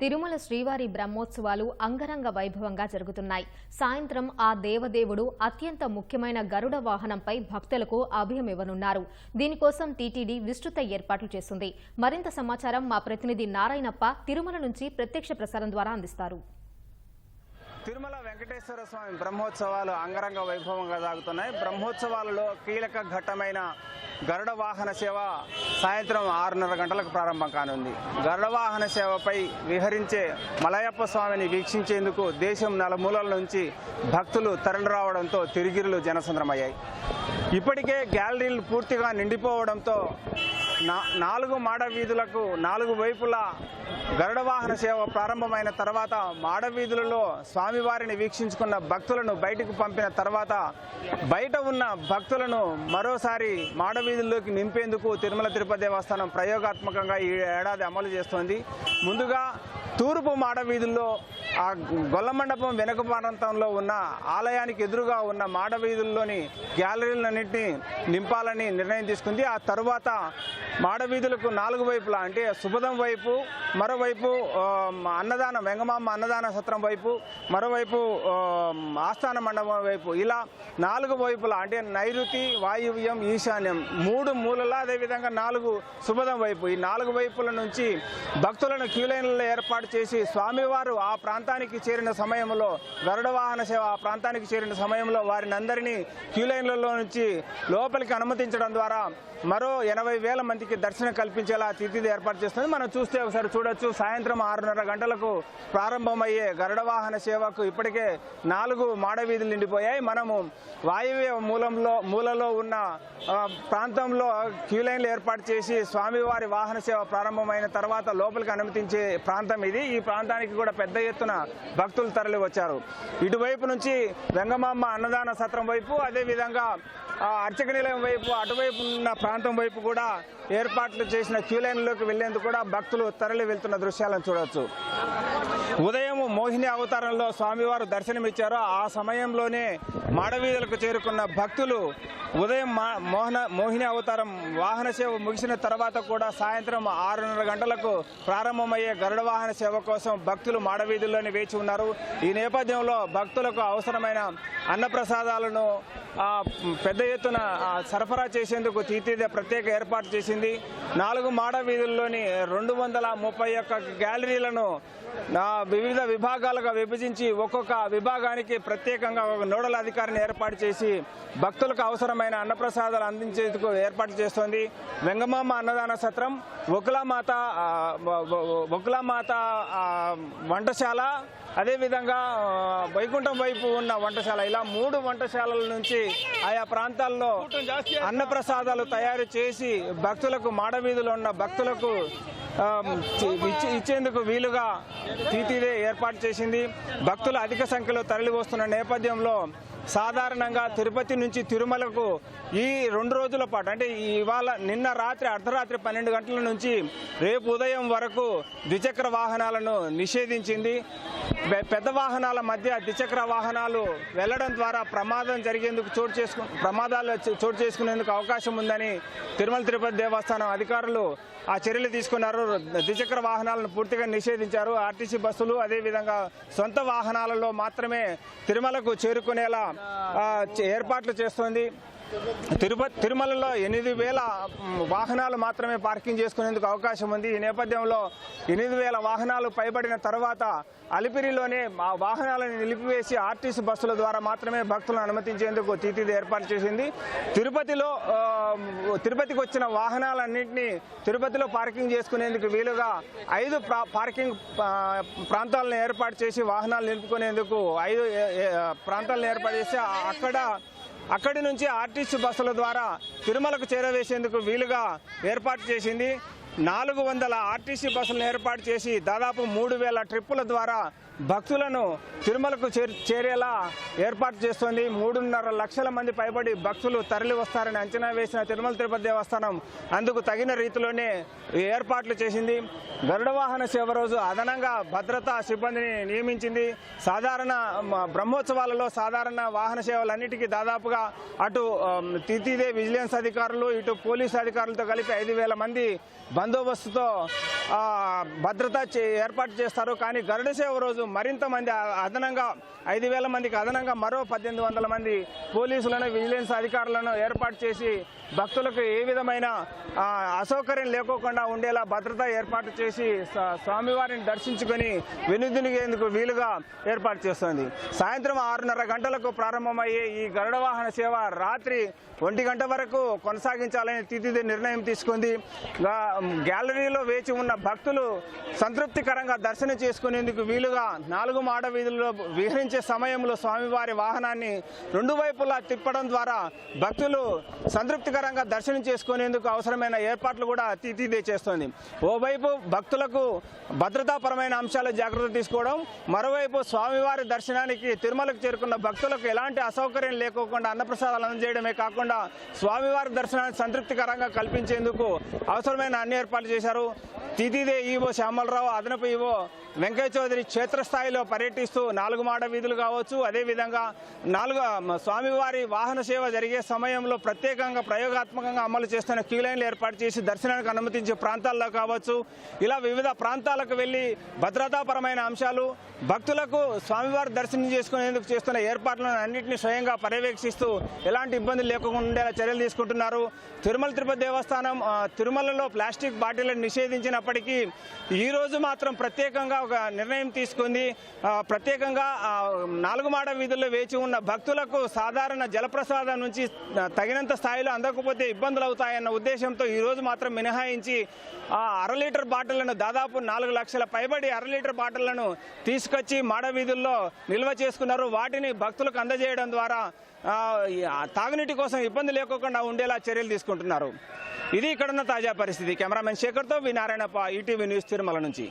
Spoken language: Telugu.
తిరుమల శ్రీవారి బ్రహ్మోత్సవాలు అంగరంగ వైభవంగా జరుగుతున్నాయి. సాయంత్రం ఆ దేవదేవుడు అత్యంత ముఖ్యమైన గరుడ వాహనంపై భక్తులకు అభయమివ్వనున్నారు దీనికోసం టీటీడీ విస్తృత ఏర్పాట్లు చేస్తుంది. మరింత సమాచారం మా ప్రతినిధి నారాయణప్ప తిరుమల నుంచి ప్రత్యక్ష ప్రసారం ద్వారా అందిస్తారు. తిరుమల వెంకటేశ్వర స్వామి బ్రహ్మోత్సవాలు అంగరంగ వైభవంగా సాగుతున్నాయి. బ్రహ్మోత్సవాలలో కీలక ఘట్టమైన గరుడ వాహన సేవ సాయంత్రం ఆరున్నర గంటలకు ప్రారంభం కానుంది. గరుడ వాహన సేవపై విహరించే మలయప్ప స్వామిని వీక్షించేందుకు దేశం నలుమూలల నుంచి భక్తులు తరలిరావడంతో తిరిగిరులు జనసంద్రమయ్యాయి. ఇప్పటికే గ్యాలరీలు పూర్తిగా నిండిపోవడంతో నాలుగు మాడ వీధులకు నాలుగు వైపులా గరుడ వాహన సేవ ప్రారంభమైన తర్వాత మాడ వీధులలో స్వామివారిని వీక్షించుకున్న భక్తులను బయటకు పంపిన తర్వాత బయట ఉన్న భక్తులను మరోసారి మాడ వీధుల్లోకి నింపేందుకు తిరుమల తిరుపతి దేవస్థానం ప్రయోగాత్మకంగా ఈ ఏడాది అమలు చేస్తోంది. ముందుగా తూర్పు మాడ వీధుల్లో ఆ గొల్ల మండపం వెనుక ప్రాంతంలో ఉన్న ఆలయానికి ఎదురుగా ఉన్న మాడ వీధుల్లోని గ్యాలరీలన్నింటినీ నింపాలని నిర్ణయం తీసుకుంది. ఆ తరువాత మాడవీధులకు నాలుగు వైపులా అంటే శుభదం వైపు మరోవైపు అన్నదానం వెంగమామ అన్నదాన సత్రం వైపు మరోవైపు ఆస్థాన మండపం వైపు ఇలా నాలుగు వైపులా అంటే నైరుతి వాయువ్యం ఈశాన్యం మూడు మూలలా అదేవిధంగా నాలుగు శుభదం వైపు. ఈ నాలుగు వైపుల నుంచి భక్తులను క్యూలైన్లలో ఏర్పాటు చేసి స్వామివారు ఆ ప్రాంతానికి చేరిన సమయంలో గరుడ వాహన సేవ ఆ ప్రాంతానికి చేరిన సమయంలో వారిని అందరినీ క్యూ లైన్లలో నుంచి లోపలికి అనుమతించడం ద్వారా మరో ఎనభై వేల మందికి దర్శనం కల్పించేలా తిథిది ఏర్పాటు చేస్తుంది. మనం చూస్తే ఒకసారి చూడొచ్చు. సాయంత్రం ఆరున్నర గంటలకు ప్రారంభమయ్యే గరుడ వాహన సేవకు ఇప్పటికే నాలుగు మాడవీధులు నిండిపోయాయి. మనము వాయువ్య మూలంలో మూలలో ఉన్న ప్రాంతంలో క్యూ లైన్లు ఏర్పాటు చేసి స్వామివారి వాహన సేవ ప్రారంభమైన తర్వాత లోపలికి అనుమతించే ప్రాంతం ఇది. ఈ ప్రాంతానికి కూడా పెద్ద ఎత్తున భక్తులు తరలి వచ్చారు ఇటువైపు నుంచి వెంగమామ్మ అన్నదాన సత్రం వైపు అదేవిధంగా అర్చక నిలయం వైపు అటువైపు ఉన్న ప్రాంతం వైపు కూడా ఏర్పాట్లు చేసిన క్యూలైన్లోకి వెళ్ళేందుకు కూడా భక్తులు తరలి వెళ్తున్న దృశ్యాలను చూడొచ్చు ఉదయం మోహిని అవతారంలో స్వామివారు దర్శనమిచ్చారో ఆ సమయంలోనే మాడవీధులకు చేరుకున్న భక్తులు ఉదయం మా- మోహన మోహిని అవతారం వాహన సేవ ముగిసిన తర్వాత కూడా సాయంత్రం ఆరున్నర గంటలకు ప్రారంభమయ్యే గరుడ వాహన సేవ కోసం భక్తులు మాడవీధుల్లోనే వేచి ఉన్నారు. ఈ నేపథ్యంలో భక్తులకు అవసరమైన అన్నప్రసాదాలను పెద్ద ఎత్తున సరఫరా చేసేందుకు తీర్చిదే ప్రత్యేక ఏర్పాటు చేసింది. నాలుగు మాడవీధుల్లోని రెండు వందల ముప్పై ఒక్క గ్యాలరీలను వివిధ విభాగాలుగా విభజించి ఒక్కొక్క విభాగానికి ప్రత్యేకంగా ఒక నోడల్ అధికారిని ఏర్పాటు చేసి భక్తులకు అవసరమైన అన్నప్రసాదాలు అందించేందుకు ఏర్పాటు చేస్తోంది. వెంగమామ అన్నదాన సత్రం ఒకులామాత ఒకులామాత వంటశాల అదేవిధంగా వైకుంఠం వైపు ఉన్న వంటశాల ఇలా మూడు వంటశాలల నుంచి ఆయా ప్రాంతాల్లో అన్నప్రసాదాలు తయారు చేసి భక్తులకు మాడవీధులో ఉన్న భక్తులకు ఇచ్చేందుకు వీలుగా తీతీదే ఏర్పాటు చేసింది. భక్తులు అధిక సంఖ్యలో తరలి వస్తున్న నేపథ్యంలో సాధారణంగా తిరుపతి నుంచి తిరుమలకు ఈ రెండు రోజుల పాటు అంటే ఇవాళ నిన్న రాత్రి అర్ధరాత్రి పన్నెండు గంటల నుంచి రేపు ఉదయం వరకు ద్విచక్ర వాహనాలను నిషేధించింది. పెద్ద వాహనాల మధ్య ద్విచక్ర వాహనాలు వెళ్ళడం ద్వారా ప్రమాదం జరిగేందుకు చోటు చేసుకు ప్రమాదాలు చోటు చేసుకునేందుకు అవకాశం ఉందని తిరుమల తిరుపతి దేవస్థానం అధికారులు ఆ చర్యలు తీసుకున్నారు. ద్విచక్ర వాహనాలను పూర్తిగా నిషేధించారు. ఆర్టీసీ బస్సులు అదేవిధంగా సొంత వాహనాలలో మాత్రమే తిరుమలకు చేరుకునేలా ఏర్పాట్లు చేస్తోంది. తిరుపతి తిరుమలలో ఎనిమిది వేల వాహనాలు మాత్రమే పార్కింగ్ చేసుకునేందుకు అవకాశం ఉంది. ఈ నేపథ్యంలో ఎనిమిది వేల వాహనాలు పైబడిన తర్వాత అలిపిరిలోనే మా వాహనాలను నిలిపివేసి ఆర్టీసీ బస్సుల ద్వారా మాత్రమే భక్తులను అనుమతించేందుకు తీతిది ఏర్పాటు చేసింది. తిరుపతిలో తిరుపతికి వచ్చిన వాహనాలన్నింటినీ తిరుపతిలో పార్కింగ్ చేసుకునేందుకు వీలుగా ఐదు ప్రా- పార్కింగ్ ప్రాంతాలను ఏర్పాటు చేసి వాహనాలు నిలుపుకునేందుకు ఐదు ప్రాంతాలను ఏర్పాటు చేసి అక్కడ అక్కడి నుంచి ఆర్టీసీ బస్సుల ద్వారా తిరుమలకు చేరవేసేందుకు వీలుగా ఏర్పాటు చేసింది. నాలుగు వందల ఆర్టీసీ బస్సులను ఏర్పాటు చేసి దాదాపు మూడు వేల ట్రిప్పుల ద్వారా భక్తులను తిరుమలకు చేర్- చేరేలా ఏర్పాటు చేస్తోంది. మూడున్నర లక్షల మంది పైబడి భక్తులు తరలి వస్తారని అంచనా వేసిన తిరుమల తిరుపతి దేవస్థానం అందుకు తగిన రీతిలోనే ఏర్పాట్లు చేసింది. గరుడ వాహన సేవ రోజు అదనంగా భద్రతా సిబ్బందిని నియమించింది. సాధారణ బ్రహ్మోత్సవాలలో సాధారణ వాహన సేవలన్నిటికీ దాదాపుగా అటు తితిదే విజిలెన్స్ అధికారులు ఇటు పోలీసు అధికారులతో కలిపి ఐదు వేల మంది బందోబస్తుతో భద్రత చే- ఏర్పాటు చేస్తారు. కానీ గరుడ సేవ రోజు మరింత మంది అదనంగా ఐదు వేల మందికి అదనంగా మరో పద్దెనిమిది వందల మంది పోలీసులను విజిలెన్స్ అధికారులను ఏర్పాటు చేసి భక్తులకు ఏ విధమైన అసౌకర్యం లేకోకుండా ఉండేలా భద్రత ఏర్పాటు చేసి స్వామివారిని దర్శించుకొని వెనుదినిగేందుకు వీలుగా ఏర్పాటు చేస్తుంది. సాయంత్రం ఆరున్నర గంటలకు ప్రారంభమయ్యే ఈ గరుడ వాహన సేవ రాత్రి ఒంటి గంట వరకు కొనసాగించాలని తిథిది నిర్ణయం తీసుకుంది. గ్యాలరీలో వేచి ఉన్న భక్తులు సంతృప్తికరంగా దర్శనం చేసుకునేందుకు వీలుగా నాలుగు మాడ వీధుల్లో విహరించే సమయంలో స్వామివారి వాహనాన్ని రెండు వైపులా తిప్పడం ద్వారా భక్తులు సంతృప్తికరంగా దర్శనం చేసుకునేందుకు అవసరమైన ఏర్పాట్లు కూడా తిథిదే చేస్తోంది. ఓవైపు భక్తులకు భద్రతాపరమైన అంశాల జాగ్రత్త తీసుకోవడం మరోవైపు స్వామివారి దర్శనానికి తిరుమలకు చేరుకున్న భక్తులకు ఎలాంటి అసౌకర్యం లేకోకుండా అన్నప్రసాదాలు అందజేయడమే కాకుండా స్వామివారి దర్శనాన్ని సంతృప్తికరంగా కల్పించేందుకు అవసరమైన అన్ని ఏర్పాట్లు చేశారు. తిథిదే ఈవో శ్యామలరావు అదనపు ఈవో వెంకయ్య చౌదరి క్షేత్రస్థాయిలో పర్యటిస్తూ నాలుగు మాడ వీధులు కావచ్చు. అదేవిధంగా నాలుగు స్వామివారి వాహన సేవ జరిగే సమయంలో ప్రత్యేకంగా ప్రయోగాత్మకంగా అమలు చేస్తున్న క్యూ లైన్లు ఏర్పాటు చేసి దర్శనానికి అనుమతించే ప్రాంతాల్లో కావచ్చు. ఇలా వివిధ ప్రాంతాలకు వెళ్ళి భద్రతాపరమైన అంశాలు భక్తులకు స్వామివారి దర్శనం చేసుకునేందుకు చేస్తున్న ఏర్పాట్లను అన్నింటినీ స్వయంగా పర్యవేక్షిస్తూ ఎలాంటి ఇబ్బందులు లేకుండా ఉండేలా చర్యలు తీసుకుంటున్నారు. తిరుమల తిరుపతి దేవస్థానం తిరుమలలో ప్లాస్టిక్ బాటిళ్ళను నిషేధించినప్పటికీ ఈరోజు మాత్రం ప్రత్యేకంగా ఒక నిర్ణయం తీసుకుంది. ప్రత్యేకంగా నాలుగు మాడ వీధుల్లో వేచి ఉన్న భక్తులకు సాధారణ జలప్రసాదం నుంచి తగినంత స్థాయిలో అందకపోతే ఇబ్బందులు అవుతాయన్న ఉద్దేశంతో ఈ రోజు మాత్రం మినహాయించి ఆ అర లీటర్ బాటిళ్ళను దాదాపు నాలుగు లక్షల పైబడి అర లీటర్ బాటిళ్ళను తీసుకొచ్చి మాడ వీధుల్లో నిల్వ చేసుకున్నారు. వాటిని భక్తులకు అందజేయడం ద్వారా తాగునీటి కోసం ఇబ్బంది లేకోకుండా ఉండేలా చర్యలు తీసుకుంటున్నారు. ఇది ఇక్కడున్న తాజా పరిస్థితి. Cameraman శేఖర్తో V Narayanappa ETV news Tirumala నుంచి.